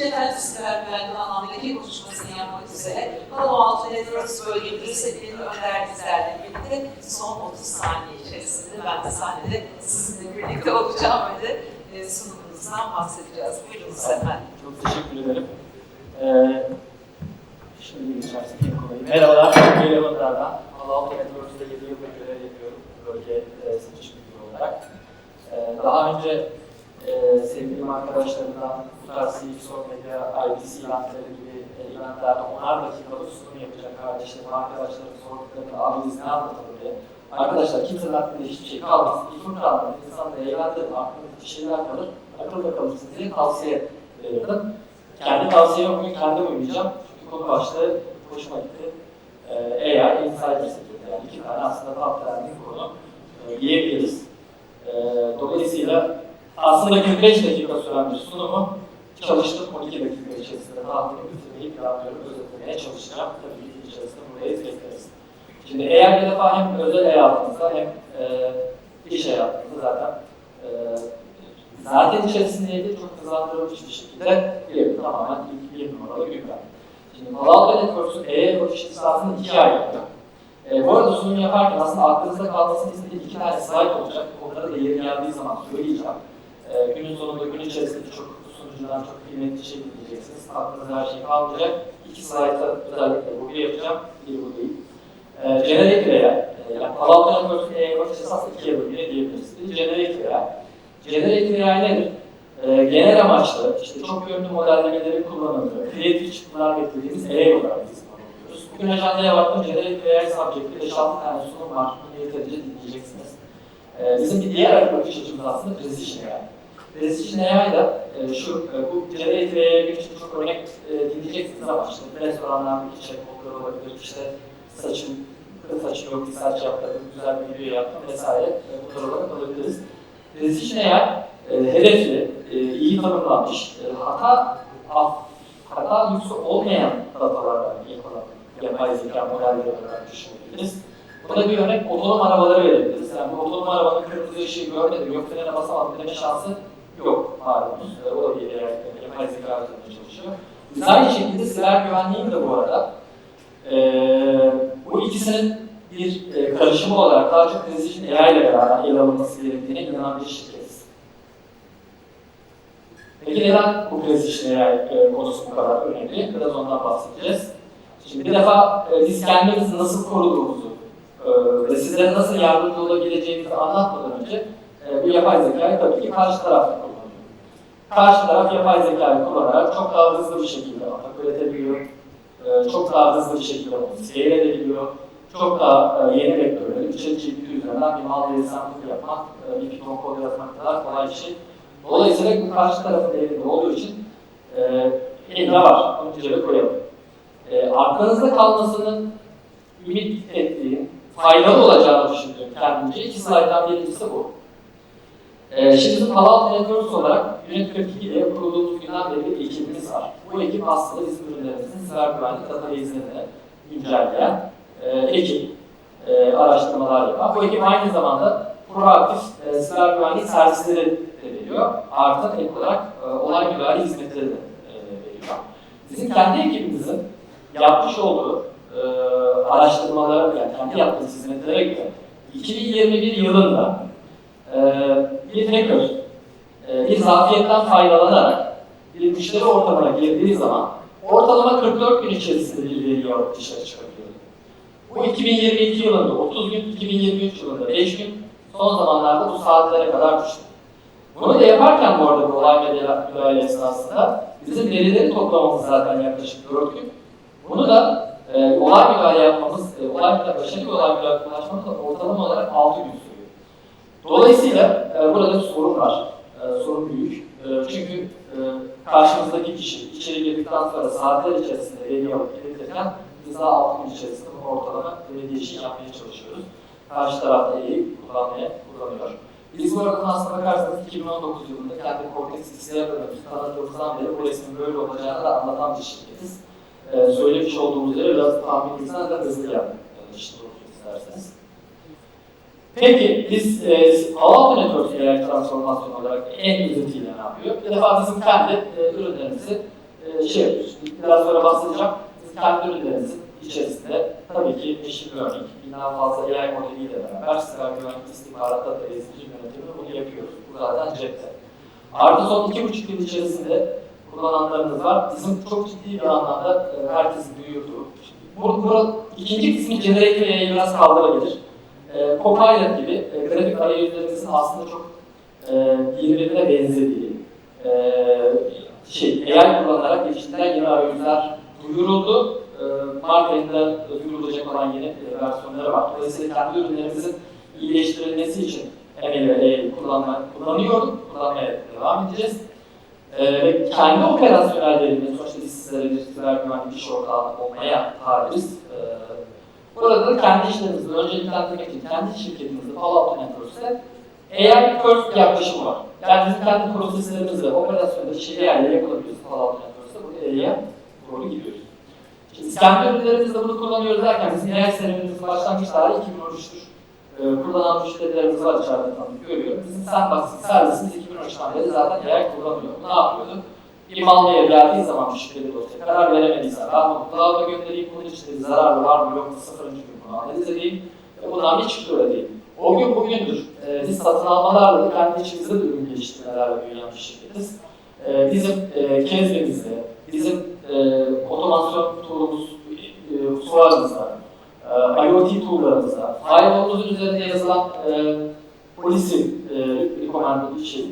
Efendim sizler güvenli anlamdaki konuşmasını yapmak üzere Palo Alto Networks Bölge Müdürü Sebil'in Önder Dizler'le birlikte son 30 saniye içerisinde ben de sahnede sizinle birlikte olacağım ve de e, sunumunuzdan bahsedeceğiz. Buyurunuz efendim. Çok teşekkür ederim. Ee, şimdi geçersin en kolayı. Merhabalar, ben Geri Batılar'dan. Allah'ın Networks'da 7 yıldır görev yapıyorum bölge e, satış müdürü olarak. Ee, daha önce sevdiğim arkadaşlarımdan bu tarz social medya, IBC eventleri gibi e, eventlerde onar dakikalık sunum yapacak kardeşlerim, arkadaşlarım sorduklarında abi ne anlatalım diye. Arkadaşlar kimsenin aklında hiçbir şey kalmaz. İlkim kalmaz. İnsanla eğlendirin, aklında bir şeyler kalır, akılda kalırsınız diye tavsiye verirdim. Kendi tavsiyeme bugün kendim uymayacağım. Çünkü konu başlığı hoşuma gitti. Ee, AI Insider Security. Yani iki tane aslında tam trending konu e, diyebiliriz. Ee, dolayısıyla aslında 45 dakika süren bir sunumu çalıştım. 12 dakika içerisinde tahmini bitirmeyi planlıyorum. Özetlemeye çalışacağım. Tabii ki içerisinde buradayız bekleriz. Şimdi eğer bir defa hem özel hayatınızda hem e, iş hayatınızda zaten e, zaten içerisindeydi çok hızlandırılmış bir şekilde bir tamamen ilk bir numaralı gündem. Şimdi Palo Alto Networks'un EE bakış açısı aslında ikiye ayrılıyor. E, bu arada sunum yaparken aslında aklınızda kalmasını istediğim iki tane slide olacak. Onları da yeri geldiği zaman söyleyeceğim. E, günün sonunda, gün içerisinde çok sunucudan çok kıymetli şey dinleyeceksiniz. Aklınızda her şey kalmayacak. İki slide'da özellikle bu bir yapacağım, biri bu değil. E, generator AI, e, yani Palo Alto EE açısı aslında ikiye bölünüyor diyebiliriz. Generator AI. Generator AI nedir? Ee, genel amaçlı, işte çok yönlü modellemeleri kullanılıyor. Kreatif çıktılar beklediğimiz AI olarak biz kullanıyoruz. Bugün ajandaya baktım, Generator AI subject'te 5-6 tane sunum var. Bunu yeterince dinleyeceksiniz. Ee, bizim bir diğer bakış açımız aslında Precision AI. AI da e, şu, e, bu Generator AI'ye için çok örnek e, dinleyeceksiniz ama işte restoranlardaki chatbotlar olabilir, işte saçım, saçım yok, bir saç yaptırdım, güzel bir video yaptım vesaire. E, bunlar olarak alabiliriz. Precision AI e, hedefli, e, iyi tanımlanmış, e, hata af, hata lüksü olmayan datalarla yapılan yapay zeka modelleri olarak düşünebiliriz. Buna bir örnek otonom arabaları verebiliriz. Yani bu otonom arabanın kırmızı ışığı görmedim, yok frene basamadım deme şansı yok. E, o da bir AI, yapay zeka üzerinde çalışıyor. Biz aynı şekilde siber güvenliğin de bu arada e, bu ikisinin bir e, karışımı olarak daha çok Precision AI ile beraber ele alınması gerektiğine inanan bir şirketiz. Peki neden bu Precision AI e, konusu bu kadar önemli? Biraz ondan bahsedeceğiz. Şimdi bir defa e, biz kendimizi nasıl koruduğumuzu e, ve sizlere nasıl yardımcı olabileceğimizi anlatmadan önce e, bu yapay zekayı tabii ki karşı tarafta. Karşı taraf yapay zekayı kullanarak çok daha hızlı bir şekilde atak üretebiliyor, e, çok daha hızlı bir şekilde onu seyredebiliyor, çok daha e, yeni vektörleri, ChatGPT üzerinden bir mal sampling yapmak, e, bir Python kod yazmak kadar kolay bir şey. Dolayısıyla bu karşı tarafın elinde olduğu için e, elinde var, onu cebe koyalım. Arkanızda kalmasının ümit ettiğim, faydalı olacağını düşündüğüm kendimce iki slayttan birincisi bu. E, şimdi bizim Networks olarak Unit 42 ile kurulduğumuz günden beri bir ekibimiz var. Bu ekip aslında bizim ürünlerimizin siber güvenlik database'ini güncelleyen e, ekip, e, araştırmalar yapan. Bu ekip aynı zamanda proaktif e, siber güvenlik servisleri de veriyor. Artı ek olarak e, olay müdahale hizmetleri de e, veriyor. Bizim kendi ekibimizin yapmış olduğu e, araştırmalara, yani kendi yaptığımız hizmetlere göre 2021 yılında bir hacker e, bir zafiyetten faydalanarak bir müşteri ortamına girdiği zaman ortalama 44 gün içerisinde bir veriyi alıp dışarı çıkabiliyor. Bu 2022 yılında 30 gün, 2023 yılında 5 gün, son zamanlarda bu saatlere kadar düştü. Bunu da yaparken bu arada bu olay müdahale esnasında bizim verileri toplamamız zaten yaklaşık 4 gün. Bunu da e, olay müdahale yapmamız, e, olay müdahale, başarılı olay müdahale ulaşmamız ortalama olarak 6 gün sürüyor. Dolayısıyla e, burada sorun var. E, sorun büyük. E, çünkü e, karşımızdaki kişi içeri girdikten sonra saatler içerisinde veri alıp iletirken biz daha 6 gün içerisinde ortalama belediye işi yapmaya çalışıyoruz. Karşı tarafta iyi kullanmaya kullanıyor. Biz bu arada aslına bakarsanız 2019 yılında kendi Cortex XDR bölümümüzü tanıdığımızdan beri bu resmin böyle olacağını da anlatan bir şirketiz. Ee, söylemiş olduğumuz üzere biraz tahmin etsen de hızlı yaptık. Yani işte isterseniz. Peki biz e, hava network AI transformasyon olarak en özetiyle ne yapıyor? Bir defa bizim kendi e, ürünlerimizi e, şey yapıyoruz. Biraz sonra bahsedeceğim. Biz kendi ürünlerimizin içerisinde tabii ki machine learning, binden fazla AI modeliyle beraber siber güvenlik istihbaratta da ezgici yönetimini bunu yapıyoruz. Bu zaten cepte. Artı son iki buçuk yıl içerisinde kullananlarımız var. Bizim çok ciddi bir anlamda e, herkesin duyurduğu. Bu, bu ikinci kısmı generative biraz kaldırabilir. E, Copilot gibi e, grafik arayüzlerimizin aslında çok e, birbirine benzediği e, şey, AI kullanarak geliştirilen yeni arayüzler duyuruldu. E, Mart ayında duyurulacak olan yeni e, versiyonları var. Dolayısıyla kendi ürünlerimizin iyileştirilmesi için ML ve AI kullanma, kullanıyorduk, kullanmaya devam edeceğiz. Ee, ve kendi operasyonellerimiz, sonuçta biz sizlere bir siber güvenlik iş ortağı olmaya talibiz. Ee, burada da kendi işlerimizde önceliklendirmek için kendi şirketimizde Alto Networks'te AI first bir yaklaşım var. Yani bizim kendi proseslerimizle, operasyonda işi AI yapılabiliyoruz Palo Alto Networks'te. Bu AI'ye doğru gidiyoruz. Şimdi kendi ürünlerimizde bunu kullanıyoruz derken bizim AI serüvenimizin başlangıç tarihi 2013'tür. Ee, kullanan müşterilerimiz var içeride tanıdık görüyorum. Bizim Sandbox servisimiz 2013'ten beri zaten AI kullanıyor. Ne yapıyordu? Mail geldiği zaman müşteri dosya karar ben bunu cloud'a göndereyim bunun bir zararı var mı yok mu sıfırıncı gün bunu analiz edeyim ve bundan bir çıktı ödeyeyim. O gün bugündür. Ee, biz satın almalarla kendi içimizde de ürün geliştirmelerle büyüyen bir şirketiz. Ee, bizim e, Kezbe'mizde, bizim e, otomasyon tool'umuz e, Suar'ımızda, e, IoT tool'larımızda, firewall'umuzun üzerinde yazılan e, policy e, recommended şey,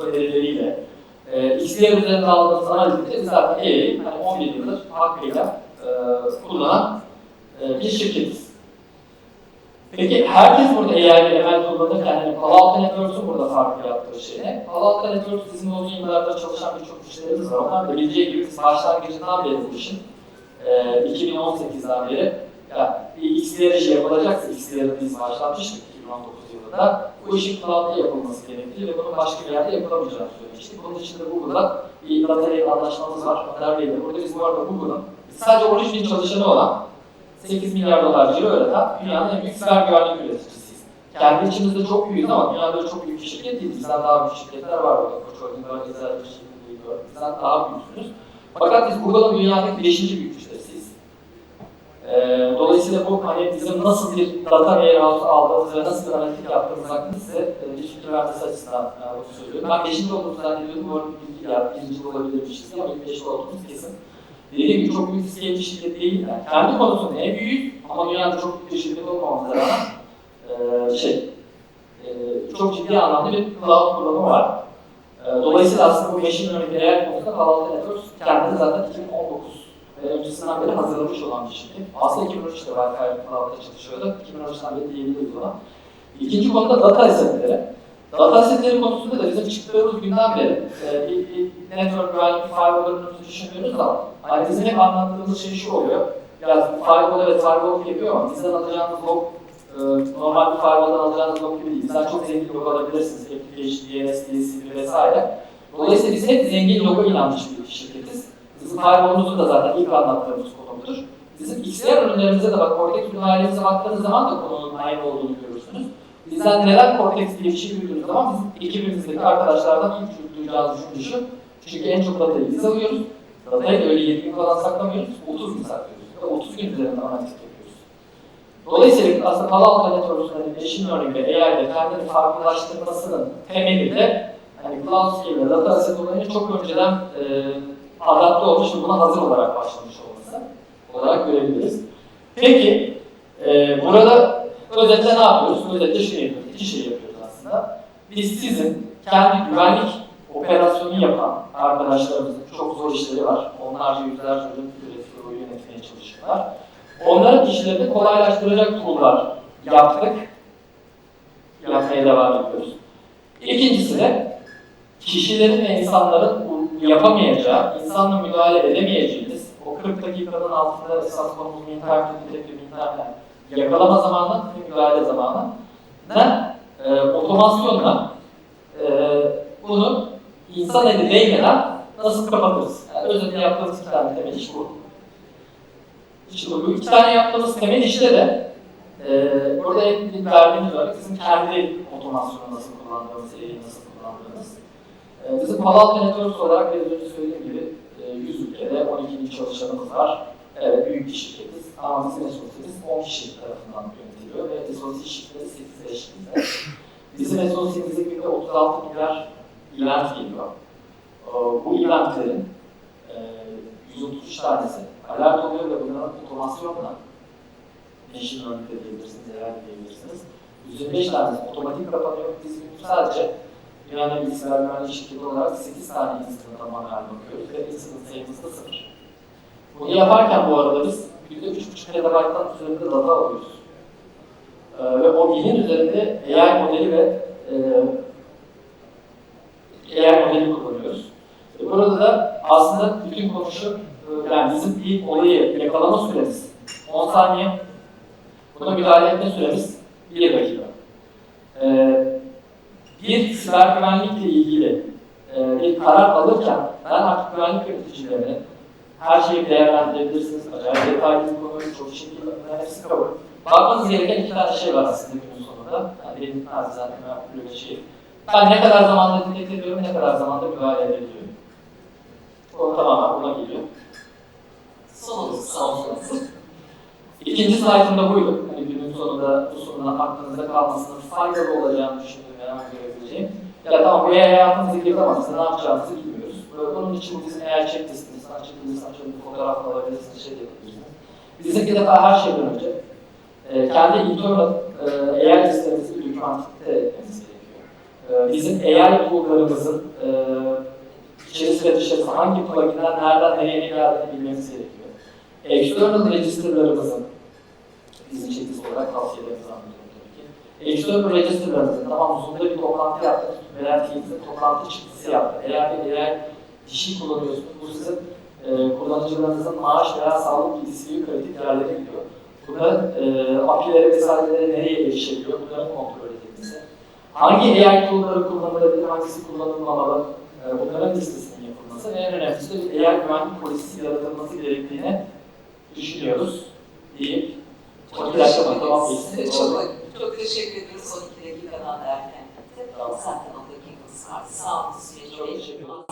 önerileriyle, e, XDR üzerinde aldığımız analizde biz zaten AI'yi hani 11 yıldır hakkıyla e, kullanan e, bir şirketiz. Peki herkes burada ve ML kullanırken yani Palo Networks'un burada farklı yaptığı şey ne? Palo Networks bizim uzun yıllardır çalışan birçok müşterimiz var. Onlar da bileceği gibi biz başlangıcından beri bu işin e, 2018'den beri ya bir XDR işi yapılacaksa XDR'ı biz başlatmıştık 2019 yılında. Bu işin cloud'da yapılması gerektiği ve bunun başka bir yerde yapılamayacağını söylemiştik. Bunun için de Google'da bir lake anlaşmamız var. Bey'le. Burada biz bu arada Google'ın sadece 13 bin çalışanı olan 8 milyar dolar ciro üreten dünyanın en büyük siber güvenlik üreticisiyiz. Kendi içimizde çok büyüğüz ama dünyada çok büyük bir şirket değiliz. Bizden daha büyük şirketler var burada. Koç Holding var, Gezer bir şirket var. Bizden daha büyüksünüz. Fakat biz Google'ın dünyadaki 5. büyük Ee, dolayısıyla bu hani bizim nasıl bir data warehouse aldığımız ve nasıl bir analitik yaptığımız hakkında size e, bir fikir vermesi açısından e, bunu söylüyorum. Ben 5. olduğumuzu zannediyorum. Bu arada bilgi ya, birinci olabilirmişiz ama ilk 5'te olduğumuz kesin. Dediğim gibi çok büyük riskli bir şirket değil. Yani kendi konusunda en büyük ama dünyada çok büyük bir şirket olmamamıza rağmen e, şey, e, çok ciddi anlamda bir cloud kullanımı var. E, dolayısıyla aslında bu machine learning değer konusunda Palo Alto Networks kendini zaten 2019 ve öncesinden beri hazırlamış olan bir şirket. Aslında 2013'te Wi-Fi Cloud'da çalışıyordu. 2013'ten beri diyebiliriz ona. İkinci konu da data asetleri. Data asetleri konusunda da bizim çıktığımız günden beri e, bir, bir network güvenlik firewall'larımızı düşünüyoruz ama hani bizim hep anlattığımız şey şu oluyor. Ya firewall evet firewall yapıyor ama bizden alacağımız log e, normal bir firewall'dan alacağınız log gibi değil. Bizden çok zengin log alabilirsiniz. Application, DNS, DSP vesaire. Dolayısıyla biz hep zengin logo inanmış bir şirketiz. Bizim firewall'umuzun da zaten ilk anlattığımız konumdur. Bizim XDR ürünlerimize de bak Cortex ürün ailemize baktığınız zaman da konunun aynı olduğunu görürsünüz. Bizden neden Cortex diye bir şey duyduğunuz zaman bizim ekibimizdeki arkadaşlardan ilk duyacağınız düşünce. Çünkü en çok datayı biz alıyoruz. Datayı da öyle 7 gün falan saklamıyoruz, 30 gün saklıyoruz. Ve 30 gün üzerinde analitik yapıyoruz. Dolayısıyla aslında Palo Alto Networks'un hani machine learning ve AI ile kendini farklılaştırmasının temeli de hani cloud scale ve data asset olayını çok önceden e, adapte olmuş ve buna hazır olarak başlamış olması olarak görebiliriz. Peki, e, burada özetle ne yapıyoruz? Özetle şey yapıyoruz, iki şey yapıyoruz aslında. Biz sizin kendi güvenlik operasyonu yapan arkadaşlarımızın çok zor işleri var. Onlarca yüzlerce ürün üretiyor, yönetmeye çalışıyorlar. Onların işlerini kolaylaştıracak tool'lar yaptık. Yapmaya devam ediyoruz. İkincisi de kişilerin ve insanların yapamayacağı, insanla müdahale edemeyeceğiniz o 40 dakikanın altında esas konumuz internet detektif internet yakalama zamanı ve müdahale zamanı ne e, otomasyonla e, bunu insan eli değmeden nasıl kapatırız? Yani özetle yaptığımız iki tane temel iş bu. İşte bu iki tane yaptığımız temel işte de e, burada en verdiğimiz olarak bizim kendi otomasyonu nasıl kullandığımız, eli nasıl. E, bizim Palo Alto Networks olarak biraz önce söylediğim gibi e, 100 ülkede çalışanımız var. Evet, büyük bir şirketiz ama bizim SOS'imiz 10 kişi tarafından yönetiliyor ve SOS şirketi 8 eşliğinde. Bizim SOS'imizde günde 36 milyar event geliyor. Ee, Bu eventlerin e, 133 tanesi alert oluyor ve bunların otomasyonla machine learning diyebilirsiniz, AI de diyebilirsiniz. 125 tanesi otomatik kapanıyor. Biz sadece dünyanın bilgisayar güvenliği şirketi olarak 8 tane incident'a manuel bakıyoruz ve incident sayımız da sıfır. Bunu yaparken bu arada biz günde 3.5 terabayttan üzerinde data alıyoruz. Ee, ve o bilin üzerinde AI modeli ve e, AI modeli kullanıyoruz. E, burada da aslında bütün konu şu, e, yani bizim bir olayı yakalama süremiz 10 saniye, buna müdahale etme süremiz 1 dakika. Ee, bir siber güvenlikle ilgili e, bir karar alırken ben artık güvenlik yöneticilerine her şeyi değerlendirebilirsiniz. Acayip detaylı bir konu, çok şekilde bunların hepsi kabul. Bakmanız gereken iki tane şey var aslında günün sonunda. Yani benim naçizane böyle bir şey. Ben ne kadar zamanda dinlet ediyorum, ne kadar zamanda müdahale edebiliyorum. O tamamen buna geliyor. Sonumuz sonumuz. İkinci slaytımda buydu. Hani günün sonunda bu sorunun aklınızda kalmasının faydalı olacağını düşündüğüm hemen görebileceğim. Ya tamam bu ama biz ne yapacağımızı bilmiyoruz. Böyle Bunun için bu bizim AI checklistimiz, açabilirsiniz, açabilirsiniz, fotoğraf alabilirsiniz, şey yapabilirsiniz. Bizim bir defa her şeyden önce e, kendi internal e, AI listemizi bir dokümantikte etmemiz gerekiyor. E, bizim AI tool'larımızın e, içerisi ve dışarısı hangi plugin'den nereden nereye geldiğini bilmemiz gerekiyor. External register'larımızın bizim çekiz olarak tavsiyelerimizi anlıyorum tabii ki. External register'larımızın tamam Zoom'da bir toplantı yaptık. Teams'de toplantı çıktısı yaptı. Eğer bir eğer dişi kullanıyorsunuz bu sizin e, kullanıcılarınızın maaş veya sağlık bilgisi gibi kritik yerlere gidiyor. Bunların e, API'lere vesairelere nereye erişebiliyor bunların kontrol edilmesi. Hangi AI tool'ları kullanılabilir, hangisi kullanılmamalı, e, bunların listesinin yapılması ve en önemlisi de AI güvenlik polisisi yaratılması gerektiğini düşünüyoruz deyip Çok teşekkür tamam ederiz. Çok, çok teşekkür son iki dakikadan derken. Zaten o dakikası